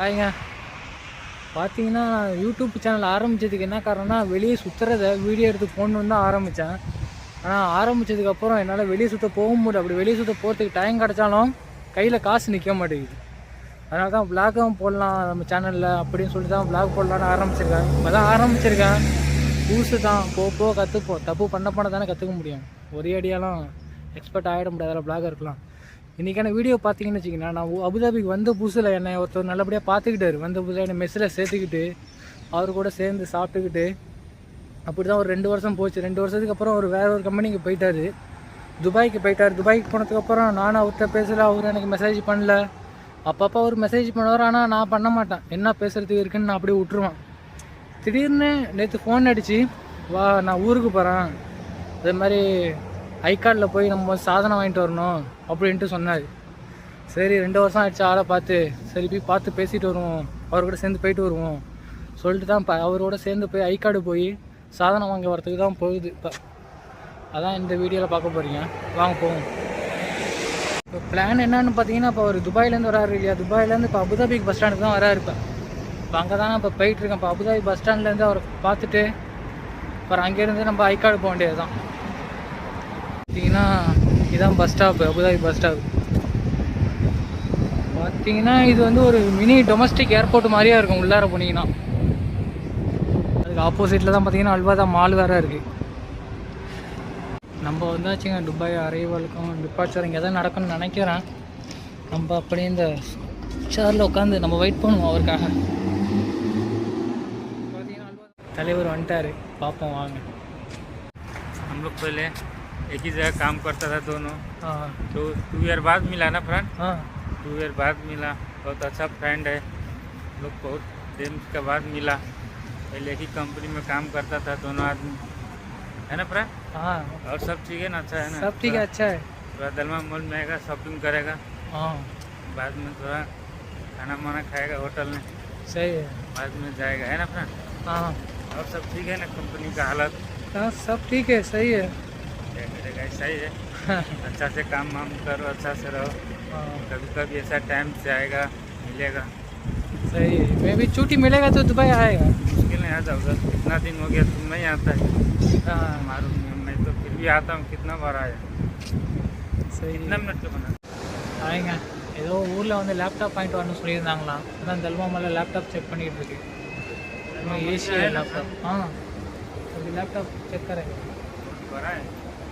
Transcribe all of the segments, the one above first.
ஹாய்ங்க. பார்த்தீங்கன்னா YouTube channel ஆரம்பித்ததுக்கு என்ன காரணம்னா வெளியே சுற்றுறத வீடியோ எடுத்து போடணுன்னு தான் ஆரம்பித்தேன் ஆனால் ஆரம்பித்ததுக்கப்புறம் என்னால் வெளியே சுற்ற போக முடியல. அப்படி வெளியே சுற்ற போகிறதுக்கு டைம் கிடச்சாலும் கையில் காசு நிற்க மாட்டேங்குது. அதனால தான் விளாகும் போடலாம் நம்ம சேனலில் அப்படின்னு சொல்லி தான் விளாக் போடலான்னு ஆரம்பிச்சிருக்கேன். இப்போ தான் ஆரம்பிச்சிருக்கேன். புதுசு தான். போக போக கற்றுப்போம் தப்பு பண்ண பண்ண தானே கற்றுக்க முடியும். ஒரே அடியாலும் எக்ஸ்பர்ட் ஆகிட முடியாதுல விளாக் இருக்கலாம். இன்றைக்கான வீடியோ பார்த்தீங்கன்னு வச்சிங்கன்னா நான் அபுதாபிக்கு வந்த புதுசில் என்னை ஒருத்தர் நல்லபடியாக பார்த்துக்கிட்டாரு. வந்த புதுசில் என்னை மெஸ்ஸில் சேர்த்துக்கிட்டு அவர் கூட சேர்ந்து சாப்பிட்டுக்கிட்டு அப்படி தான் ஒரு ரெண்டு வருஷம் போச்சு. ரெண்டு வருஷத்துக்கு அப்புறம் ஒரு வேற ஒரு கம்பெனிக்கு போயிட்டார். துபாய்க்கு போயிட்டார். துபாய்க்கு போனதுக்கப்புறம் நானும் அவர்கிட்ட பேசலை அவர் எனக்கு மெசேஜ் பண்ணல. அப்பப்போ அவர் மெசேஜ் பண்ணுவார் ஆனால் நான் பண்ண மாட்டேன். என்ன பேசுகிறதுக்கு இருக்குன்னு நான் அப்படியே விட்டுருவேன். திடீர்னு நேற்று ஃபோன் அடிச்சு வா நான் ஊருக்கு போகிறேன் அதே மாதிரி ஐகார்டில் போய் நம்ம சாதனை வாங்கிட்டு வரணும் அப்படின்ட்டு சொன்னார். சரி ரெண்டு வருஷம் ஆயிடுச்சு ஆளை பார்த்து. சரி போய் பார்த்து பேசிட்டு வருவோம். அவர் கூட சேர்ந்து போயிட்டு வருவோம். சொல்லிட்டு தான் இப்போ அவரோட சேர்ந்து போய் ஐகார்டு போய் சாதனை வாங்க வரத்துக்கு தான் போகுது இப்போ. அதான் இந்த வீடியோவில் பார்க்க போகிறீங்க வாங்க போவோம். இப்போ பிளான் என்னன்னு பார்த்தீங்கன்னா இப்போ அவர் துபாயிலேருந்து வராரு இல்லையா? துபாயிலேருந்து இப்போ அபுதாபிக்கு பஸ் ஸ்டாண்டுக்கு தான் வராரு இப்போ. இப்போ அங்கே தான் இப்போ போயிட்டுருக்கேன் இப்போ அபுதாபி பஸ் ஸ்டாண்ட்லேருந்து அவரை பார்த்துட்டு அப்புறம் அங்கேருந்து நம்ம ஐகார்டு போக வேண்டியது தான் பார்த்தீங்கன்னா இதுதான் bus stop Abu Dhabi bus stop பார்த்தீங்கன்னா இது வந்து ஒரு மினி டொமஸ்டிக் ஏர்போர்ட் மாதிரியே இருக்கும் உள்ளார போனீங்கன்னா. அதுக்கு ஆப்போசிட்டில் தான் பார்த்தீங்கன்னா அல்வாதா மால் வேறு இருக்குது நம்ம வந்தாச்சுங்க துபாய் அரைவலுக்கும் டிபார்ச்சர் இங்கே தான் நடக்கும்னு நினைக்கிறேன். நம்ம அப்படியே இந்த சேரில் உட்காந்து நம்ம வெயிட் பண்ணுவோம் அவருக்காக. பார்த்தீங்கன்னா தலைவர் வந்துட்டார். பார்ப்போம் வாங்க. நம்மளுக்கு போயிலே एक ही जगह काम करता था दोनों। ஆ तो टू ईयर बाद मिला ना फ्रेंड ஆ टू ईयर बाद मिला। बहुत अच्छा फ्रेंड है। लोग बहुत दिन के बाद मिला। पहले एक ही कंपनी में काम करता था दोनों आदमी। है ना फ्रेंड हाँ। और सब ठीक है ना? अच्छा है ना? सब ठीक है अच्छा है। थोड़ा दलमा मॉल में आएगा शॉपिंग करेगा। हाँ। बाद में थोड़ा खाना वाना खाएगा होटल में। सही है। बाद में जाएगा। है ना फ्रेंड हाँ। और सब ठीक है ना कंपनी का हालत? हाँ सब ठीक है सही है। ऐसा ही है अच्छा से काम वाम करो अच्छा से रहो हाँ, कभी कभी ऐसा टाइम से आएगा मिलेगा सही है मैं भी छुट्टी मिलेगा तो दुबई आएगा मुश्किल नहीं आता उधर कितना दिन हो गया तुम नहीं आता है हाँ मालूम नहीं मैं तो फिर भी आता हूँ कितना बार आया सही कितना मिनट का बना ஆயிங்க ஏதோ ஊரில் வந்து லேப்டாப் வாங்கிட்டு வரணும்னு சொல்லியிருந்தாங்களாம் அதான் தல்மா மேலே லேப்டாப் செக் பண்ணிட்டு இருக்கு एशिया लैपटॉप हाँ अभी लैपटॉप चेक करेंगे बड़ा है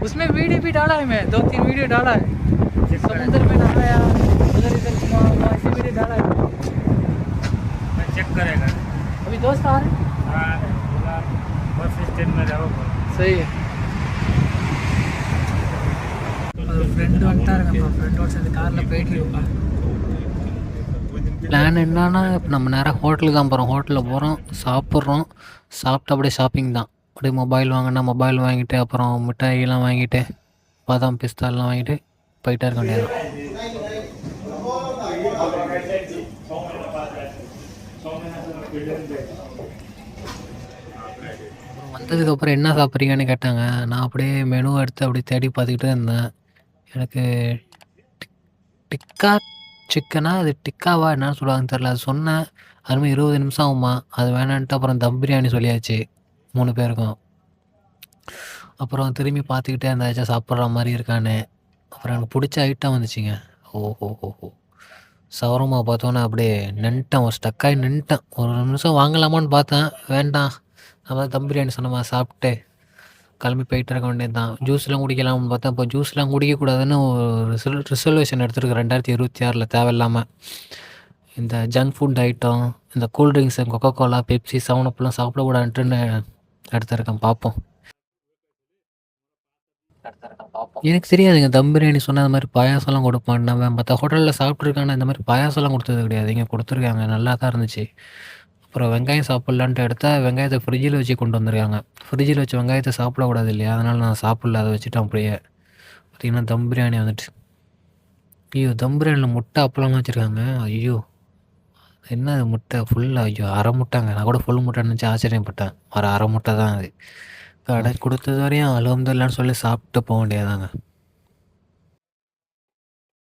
उसमें वीडियो भी डाला है मैं दो तीन वीडियो डाला है चेक करेगा समुद्र में नहाया उधर इधर घुमा हुआ ऐसे वीडियो डाला है मैं चेक करेगा अभी दोस्त आ रहे हैं हाँ बोला बस स्टैंड में रहो बोला सही है ஒரு ஃப்ரெண்டு வந்துட்டாருங்க ஃப்ரெண்டோட சேர்ந்து காரில் போயிட்டு இருப்பா பிளான் என்னன்னா இப்போ நம்ம நேராக ஹோட்டலுக்கு தான் போகிறோம் ஹோட்டலில் போகிறோம் சாப்பிட்றோம் சாப்பிட்டு அப்படியே ஷாப்பிங் தான் அப்படியே மொபைல் வாங்கினா மொபைல் வாங்கிட்டு அப்புறம் மிட்டாயெல்லாம் வாங்கிட்டு பாதாம் பிஸ்தாலாம் வாங்கிட்டு போயிட்டே இருக்க வேண்டியது வந்ததுக்கப்புறம் என்ன சாப்பிட்றீங்கன்னு கேட்டாங்க. நான் அப்படியே மெனு எடுத்து அப்படியே தேடி பார்த்துக்கிட்டே இருந்தேன். எனக்கு டிக்கா சிக்கனா அது டிக்காவா என்னன்னு சொல்லுவாங்கன்னு தெரில அது சொன்னேன். அதுமாதிரி இருபது நிமிஷம் ஆகுமா. அது வேணான்ட்டு அப்புறம் தம் பிரியாணி சொல்லியாச்சு. மூணு பேருக்கும். அப்புறம் திரும்பி பார்த்துக்கிட்டே இருந்தாச்சும் சாப்பிட்ற மாதிரி இருக்கான்னு. அப்புறம் எனக்கு பிடிச்ச ஐட்டம் வந்துச்சுங்க. ஓஹோ ஓஹோ சவரமா பார்த்தோன்னே அப்படியே நின்ட்டேன் ஒரு ஸ்டக்காகி நின்ட்டேன். ஒரு நிமிஷம் வாங்கலாமான்னு பார்த்தேன். வேண்டாம். நம்ம தம் பிரியாணி சொன்னமா சாப்பிட்டு கிளம்பி போயிட்டு இருக்க வேண்டியது தான் ஜூஸ்லாம் குடிக்கலாம்னு பார்த்தேன். இப்போ ஜூஸ்லாம் குடிக்கக்கூடாதுன்னு ஒரு ரிசல் ரிசர்வேஷன் எடுத்துருக்கேன் ரெண்டாயிரத்தி இருபத்தி ஆறில் தேவையில்லாமல் இந்த ஜங்க் ஃபுட் ஐட்டம் இந்த cool drinks Coca Cola Pepsi செவன்அப்லாம் சாப்பிடக்கூடாதுன்ட்டுன்னு பார்ப்போம் எடுத்திருக்கேன் பார்ப்போம் எனக்கு தெரியாதுங்க. தம் பிரியாணி சொன்னா அந்த மாரி பாயாசம்லாம் குடுப்பான்னு. நான் மத்த ஹோட்டல்ல சாப்பிட்டுருக்கேன். ஆனா இந்த மாரி பாயாசம்லாம் குடுத்தது கிடையாது. இங்க குடுத்துருக்காங்க. நல்லா தான் இருந்துச்சு. அப்புறம் வெங்காயம் சாப்பிடலான்ட்டு எடுத்தா, வெங்காயத்த ஃப்ரிட்ஜில வச்சு கொண்டு வந்திருக்காங்க. ஃப்ரிட்ஜில வச்ச வெங்காயத்த சாப்பிடக்கூடாது இல்லையா? அதனால நான் சாப்பிடல. அத வச்சுட்டேன் அப்படியே. பார்த்தீங்கன்னா, தம் பிரியாணி வந்துட்டு. ஐயோ! தம் பிரியாணில முட்டை, அப்பளம்லாம் வச்சிருக்காங்க. ஐயோ! என்ன அது முட்டை ஃபுல்லா ஐயோ! அரை முட்டைங்க. நான் கூட ஃபுல் முட்டைன்னு நெனச்சு ஆச்சரியப்பட்டேன். ஒரு அரை முட்டை தான் அது. கடை குடுத்தது வரையும் அல்ஹம்துலில்லாஹ்ன்னு சொல்லி சாப்பிட்டு போ வேண்டியதுதாங்க.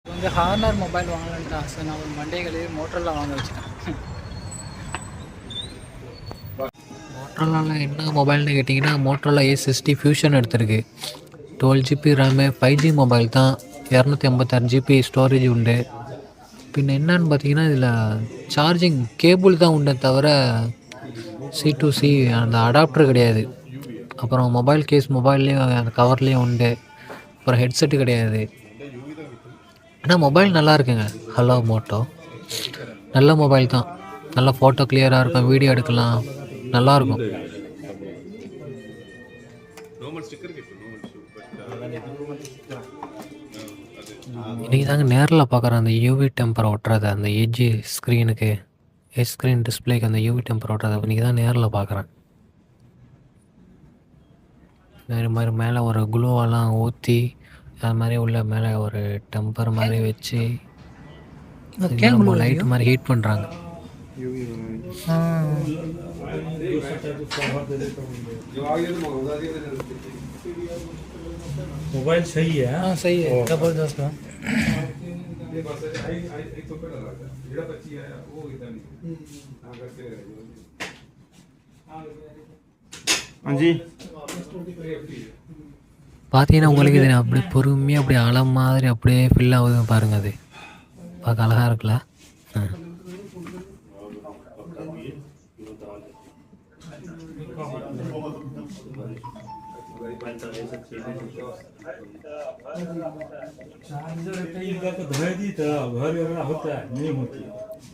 வந்து ஹார்னர் மொபைல் வாங்கலான்ட்டு ஆசை. நான் ஒரு மண்டைகளே மோட்டரோலா வாங்க வச்சுட்டேன். மோட்டரோலால என்ன மொபைல்னு கேட்டிங்கன்னா, மோட்டரோலா ஏ60 ஃபியூஷன் எடுத்திருக்கு. 12 ஜிபி ரேமு, 5ஜி மொபைல் தான். 256 ஜிபி ஸ்டோரேஜ் உண்டு. பின்ன என்னன்னு பார்த்தீங்கன்னா, இதில் சார்ஜிங் கேபிள் தான் உண்டே தவிர, சி டு சி அந்த அடாப்டர் கிடையாது. அப்புறம் மொபைல் கேஸ் மொபைல்லேயும் அந்த கவர்லேயும் உண்டு. அப்புறம் ஹெட்செட்டு கிடையாது. ஆனால் மொபைல் நல்லா இருக்குங்க. Hello Moto. நல்ல மொபைல் தான். நல்லா ஃபோட்டோ கிளியராக இருக்கும். வீடியோ எடுக்கலாம். நல்லாருக்கும். இன்றைக்கி தாங்க நேரில் பார்க்குறேன் அந்த யூவி டெம்பர் ஒட்டுறது அந்த எஜ்ஜு ஸ்க்ரீனுக்கு ஹெச் ஸ்க்ரீன் டிஸ்பிளேக்கு அந்த யூவி டெம்பர் ஒட்டுறது இன்றைக்கி தான் நேரில் பார்க்குறேன் இது மாதிரி மேலே ஒரு குளோவெல்லாம் ஊற்றி அது மாதிரி உள்ள மேலே ஒரு டெம்பர் மாதிரி வச்சு லைட் மாதிரி ஹீட் பண்ணுறாங்க हाँ। मोबाइल सही है हाँ? हाँ, सही है। ज़बरदस्त है। हाँ जी பார்த்தீங்கன்னா, உங்களுக்கு தெரியும். அப்படியே பொறுமையா அப்படியே அலை மாதிரி அப்படியே ஃபில் ஆகுது பாருங்க அது. பார்க்க அழகா இருக்குல்ல? ம்.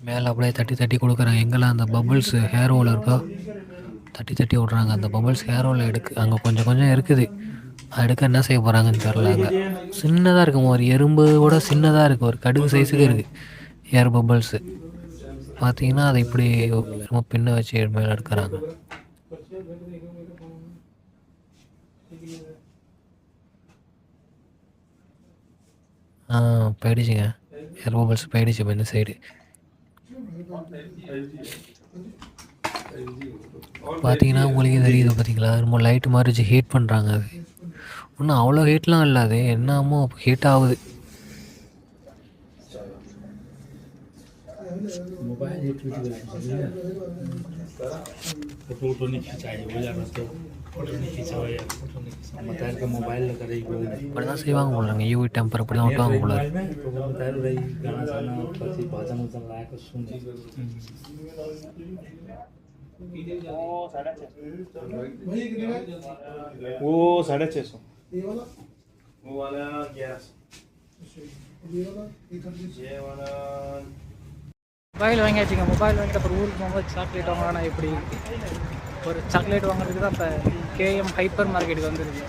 மேலே அப்படியே தட்டி தட்டி கொடுக்குறாங்க எங்கெல்லாம் அந்த பபுள்ஸ் ஹேர் ஓல் இருக்கோ, தட்டி தட்டி விட்றாங்க. அந்த பபுள்ஸ் ஹேர் ஓவில் எடுக்கு அங்கே கொஞ்சம் கொஞ்சம் இருக்குது. அது எடுக்க என்ன செய்ய போகிறாங்கன்னு தெரில அங்கே. சின்னதாக இருக்கும் ஒரு எறும்பு கூட சின்னதாக இருக்குது ஒரு கடுகு சைஸுக்கு இருக்குது ஏர் பபுள்ஸு பார்த்தீங்கன்னா, அதை இப்படி ரொம்ப பின்ன வச்சு மேலே எடுக்கிறாங்க. ஆ போயிடுச்சுங்க. ஏர் பபிள்ஸ் போயிடுச்சு இப்ப இந்த சைடு. பார்த்தீங்கன்னா, உங்களுக்கே தெரியுது பார்த்தீங்களா? என்னமோ லைட் மாரி வச்சு ஹீட் பண்றாங்க அது. ஒண்ணும் அவ்வளோ ஹீட்லாம் இல்ல அது. என்னமோ ஹீட் ஆகுது. मोबाइल ये टूट गया समझे फोटो वोटो नहीं खिंचाई हो जाना तो फोटो नहीं खिंचावा यार फोटो नहीं खिंचावा बताया का मोबाइल लगा रही बोल இப்படி தான் செய்வாங்க போல இருக்குங்க. யூவி டெம்பர் இப்படி தான் ஒட்டுவாங்க போல இருக்கு. मोबाइल में तो वो बता रही गाना साना પછી भजन वजन लगा के सुन वो साढ़े छः सौ वो वाला ग्यारह सौ ये वाला மொபைல் வாங்கியாச்சுங்க. மொபைல் வாங்கிட்டு அப்புறம் ஊருக்கு போகும்போது சாக்லேட் வாங்கலாம்னா எப்படி? ஒரு சாக்லேட் வாங்குறதுக்கு தான் இப்போ கேஎம் ஹைப்பர் மார்க்கெட்டுக்கு வந்துருக்கு.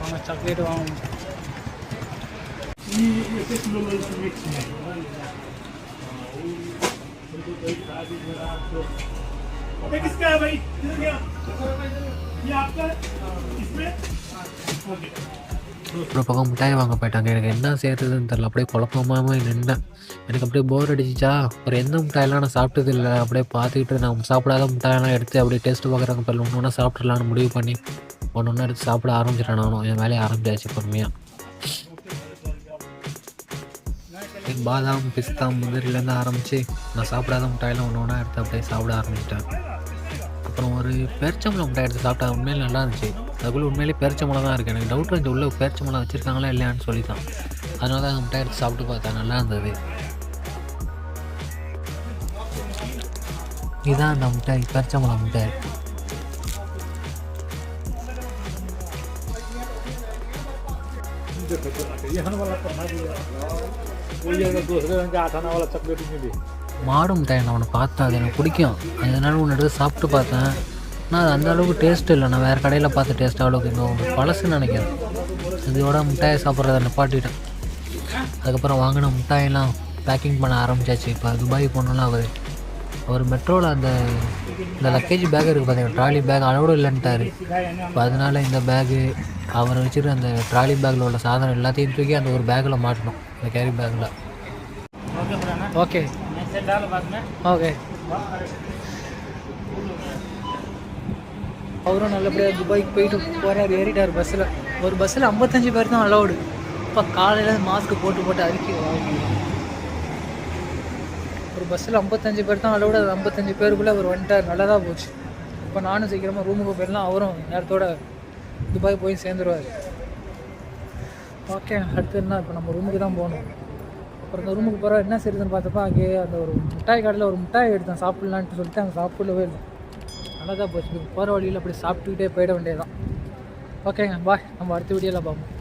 வாங்க சாக்லேட் வாங்கணும். किसका है भाई किधर गया ये आपका है इसमें ஒரு பக்கம் மிட்டாய் வாங்க போயிட்டாங்க. எனக்கு என்ன செய்கிறதுன்னு தெரில அப்படியே குழப்பமாவே நின்றேன் எனக்கு அப்படியே போர் அடிச்சிச்சா அப்புறம் எந்த மிட்டாயெல்லாம் நான் சாப்பிட்டது இல்லை அப்படியே பார்த்துக்கிட்டு நான் சாப்பிடாத மிட்டாயெல்லாம் எடுத்து அப்படியே டேஸ்ட் பார்க்குறாங்க பாரு. ஒன்று ஒன்றா சாப்பிட்றலான்னு முடிவு பண்ணி, ஒன்று ஒன்று எடுத்து சாப்பிட ஆரம்பிச்சிட்டேன் நானும். என் வேலைய ஆரம்பிச்சாச்சு பொறுமையாக பாதாம், பிஸ்தா, முந்திரிலேருந்து ஆரம்பித்து நான் சாப்பிடாத மிட்டாயெல்லாம் ஒன்று ஒன்றா எடுத்து அப்படியே சாப்பிட ஆரம்பிச்சிட்டேன் அப்புறம் ஒரு பேரிச்சம்பழம் மிட்டாய் எடுத்து சாப்பிட்டா உண்மையிலே நல்லா இருந்துச்சு. அதுக்குள்ள உண்மையிலேயே பேரிச்சம்பழம் தான் இருக்குது எனக்கு டவுட் இருந்துச்சு உள்ள பேரிச்சம்பழம் வச்சிருக்காங்களா இல்லையான்னு சொல்லி தான். அதனால தான் அந்த மிட்டாய் எடுத்து சாப்பிட்டு பார்த்தேன். நல்லா இருந்தது. இதுதான் அந்த மிட்டாய். பேரிச்சம்பழம் மிட்டாய். மாடும் முட்டாய் அவனை பார்த்தேன் அது எனக்கு பிடிக்கும். அதனால உன்னோட சாப்பிட்டு பார்த்தேன். ஆனால் அது அந்த அளவுக்கு டேஸ்ட் இல்லை. நான் வேறு கடையில் பார்த்த டேஸ்ட் அவ்வளோக்கு இன்னும் பழசுன்னு நினைக்கிறேன். இதோட மிட்டாயை சாப்பிட்றத நிப்பாட்டிட்டேன். அதுக்கப்புறம் வாங்கின மிட்டாயெல்லாம் பேக்கிங் பண்ண ஆரம்பிச்சாச்சு. இப்போ துபாய் போனோம்னா அவர். அவர் மெட்ரோவில் அந்த இந்த லக்கேஜ் பேக் இருக்குது பார்த்தீங்கன்னா ட்ராலி பேக் அளவோடு இல்லைன்ட்டார். இப்போ அதனால் இந்த பேகு அவரை வச்சுட்டு அந்த ட்ராலி பேக்கில் உள்ள சாதனம் எல்லாத்தையும் தூக்கி அந்த ஒரு பேக்கில் மாட்டணும். அந்த கேரி பேக்கில் ஓகே ஓகே. அவரும் நல்லபடியாக துபாய்க்கு போயிட்டு போகிறார் ஏறிட்டார் பஸ்ஸில் ஒரு பஸ்ஸில் ஐம்பத்தஞ்சு பேர் தான் அலௌடு இப்போ காலையில் மாஸ்க் போட்டு போட்டு அறிக்கை ஒரு பஸ்ஸில் ஐம்பத்தஞ்சு பேர் தான் அலௌடு அது ஐம்பத்தஞ்சு பேருக்குள்ளே அவர் வந்துட்டார். நல்லதாக போச்சு. இப்போ நானும் சீக்கிரமாக ரூமுக்கு போயிடலாம். அவரும் நேரத்தோட துபாய் போய் சேர்ந்துருவார். ஓகே அடுத்து என்ன? இப்போ நம்ம ரூமுக்கு தான் போகணும். அப்புறம் இந்த ரூமுக்கு போகிற என்ன செய்யுதுன்னு பார்த்தப்ப அங்கே அந்த ஒரு மிட்டாய் கடையில் ஒரு மிட்டாய் எடுத்தேன் சாப்பிட்லான்ட்டு சொல்லிட்டு அங்கே சாப்பிடவே இல்லை. நல்லா தான் போச்சு. போகிற வழியில் அப்படி சாப்பிட்டுக்கிட்டே போயிட வேண்டியதான் ஓகேங்க பாய் நம்ம அடுத்த வீடியோவில் பார்ப்போம்.